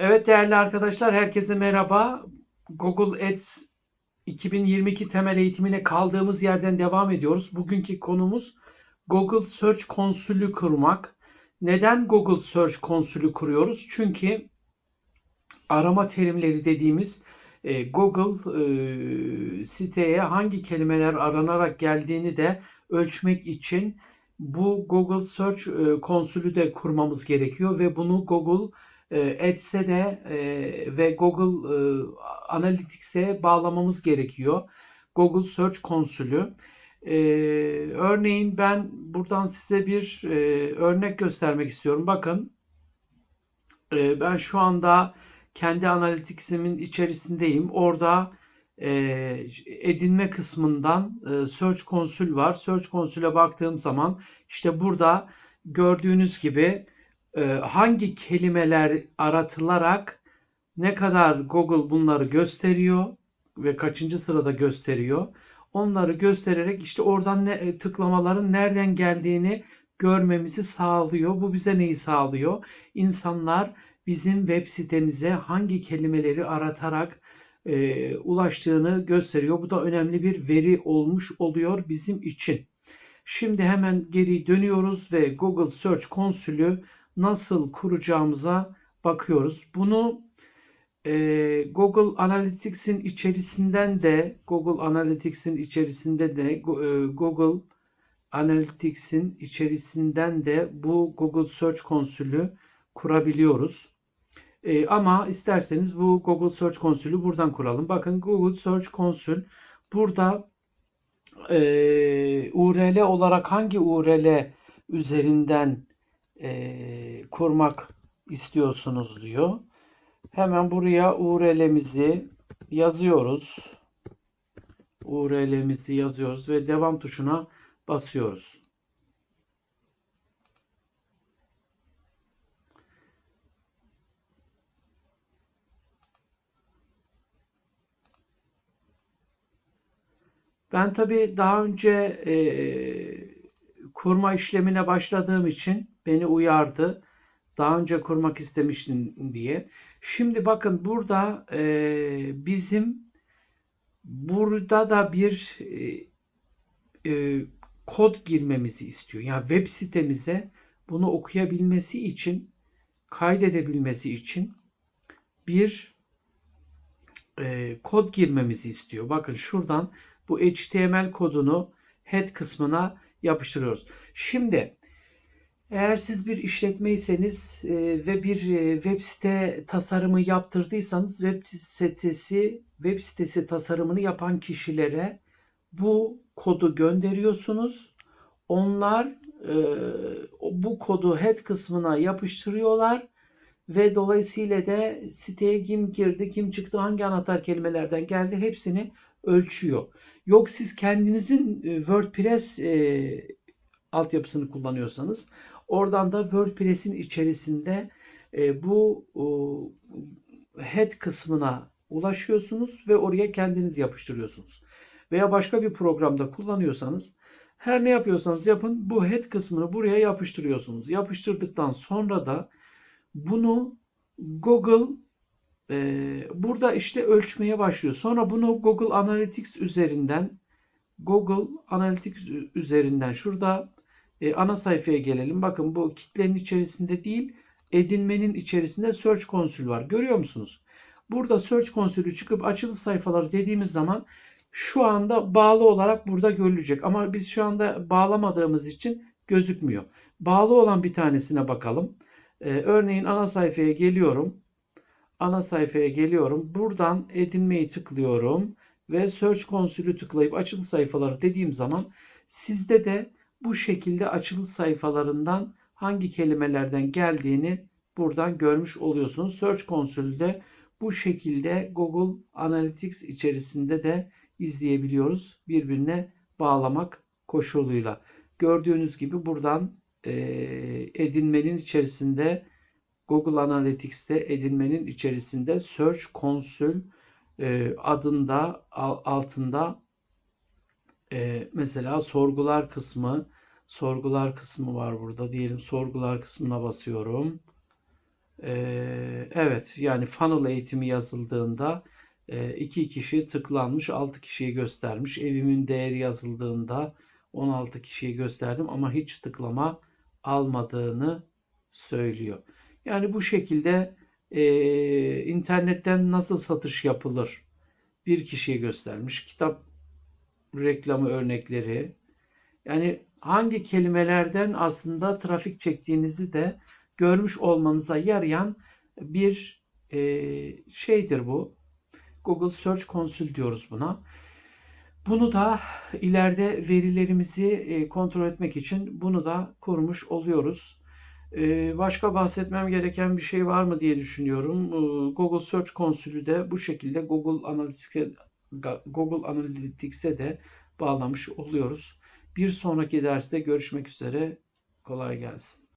Evet değerli arkadaşlar, herkese merhaba. Google Ads 2022 temel eğitimine kaldığımız yerden devam ediyoruz. Bugünkü konumuz Google Search Konsolü kurmak. Neden Google Search Konsolü kuruyoruz? Çünkü arama terimleri dediğimiz e, Google e, siteye hangi kelimeler aranarak geldiğini de ölçmek için bu Google Search e, konsolü de kurmamız gerekiyor ve bunu Google e, de e, ve Google e, Analytics'e bağlamamız gerekiyor. Google Search konsolü. E, örneğin ben buradan size bir e, örnek göstermek istiyorum. Bakın ben şu anda kendi Analytics'imin içerisindeyim. Orada edinme kısmından Search Console var. Search Console'e baktığım zaman işte burada gördüğünüz gibi hangi kelimeler aratılarak ne kadar Google bunları gösteriyor ve kaçıncı sırada gösteriyor. Onları göstererek işte oradan ne, e, tıklamaların nereden geldiğini görmemizi sağlıyor. Bu bize neyi sağlıyor? İnsanlar bizim web sitemize hangi kelimeleri aratarak e, ulaştığını gösteriyor. Bu da önemli bir veri olmuş oluyor bizim için. Şimdi hemen geri dönüyoruz ve Google Search Console'ü nasıl kuracağımıza bakıyoruz. Bunu e, Google Analytics'in içerisinden de Google Analytics'in içerisinde de e, Google Analytics'in içerisinden de bu Google Search Console'ü kurabiliyoruz. E, ama isterseniz bu Google Search Console'ü buradan kuralım. Bakın Google Search Console burada e, URL olarak hangi URL üzerinden e, kurmak istiyorsunuz diyor. Hemen buraya URL'mizi yazıyoruz. URL'mizi yazıyoruz ve devam tuşuna basıyoruz. Ben tabii daha önce e, kurma işlemine başladığım için beni uyardı. Daha önce kurmak istemiştin diye. Şimdi bakın burada e, bizim burada da bir e, e, kod girmemizi istiyor. Yani web sitemize bunu okuyabilmesi için kaydedebilmesi için bir e, kod girmemizi istiyor. Bakın şuradan bu HTML kodunu head kısmına yapıştırıyoruz. Şimdi eğer siz bir işletmeyseniz e, ve bir e, web site tasarımı yaptırdıysanız web sitesi web sitesi tasarımını yapan kişilere bu kodu gönderiyorsunuz. Onlar e, bu kodu head kısmına yapıştırıyorlar ve dolayısıyla da siteye kim girdi, kim çıktı, hangi anahtar kelimelerden geldi hepsini ölçüyor. Yok siz kendinizin WordPress e, altyapısını kullanıyorsanız oradan da WordPress'in içerisinde e, bu e, head kısmına ulaşıyorsunuz ve oraya kendiniz yapıştırıyorsunuz. Veya başka bir programda kullanıyorsanız her ne yapıyorsanız yapın bu head kısmını buraya yapıştırıyorsunuz. Yapıştırdıktan sonra da bunu Google e, burada işte ölçmeye başlıyor. Sonra bunu Google Analytics üzerinden Google Analytics üzerinden şurada e, ana sayfaya gelelim. Bakın bu kitlenin içerisinde değil edinmenin içerisinde Search Console var. Görüyor musunuz? Burada Search Console'ü çıkıp açılı sayfalar dediğimiz zaman şu anda bağlı olarak burada görülecek. Ama biz şu anda bağlamadığımız için gözükmüyor. Bağlı olan bir tanesine bakalım. Ee, örneğin ana sayfaya geliyorum. Ana sayfaya geliyorum. Buradan edinmeyi tıklıyorum ve Search Console'ü tıklayıp açılı sayfaları dediğim zaman sizde de bu şekilde açılı sayfalarından hangi kelimelerden geldiğini buradan görmüş oluyorsunuz. Search Console'de bu şekilde Google Analytics içerisinde de izleyebiliyoruz. Birbirine bağlamak koşuluyla. Gördüğünüz gibi buradan e, edinmenin içerisinde Google Analytics'te edinmenin içerisinde Search Console e, adında altında e, mesela sorgular kısmı, sorgular kısmı var burada. Diyelim sorgular kısmına basıyorum. Ee, evet yani funnel eğitimi yazıldığında e, 2 kişi tıklanmış 6 kişiyi göstermiş. Evimin değeri yazıldığında 16 kişiyi gösterdim ama hiç tıklama almadığını söylüyor. Yani bu şekilde e, internetten nasıl satış yapılır? Bir kişiye göstermiş. Kitap reklamı örnekleri. Yani hangi kelimelerden aslında trafik çektiğinizi de görmüş olmanıza yarayan bir e, şeydir bu. Google Search Console diyoruz buna. Bunu da ileride verilerimizi e, kontrol etmek için bunu da kurmuş oluyoruz. E, Başka bahsetmem gereken bir şey var mı diye düşünüyorum. Google Search Console'ü de bu şekilde Google Analytics'e Google Analytics'e de bağlamış oluyoruz. Bir sonraki derste görüşmek üzere. Kolay gelsin.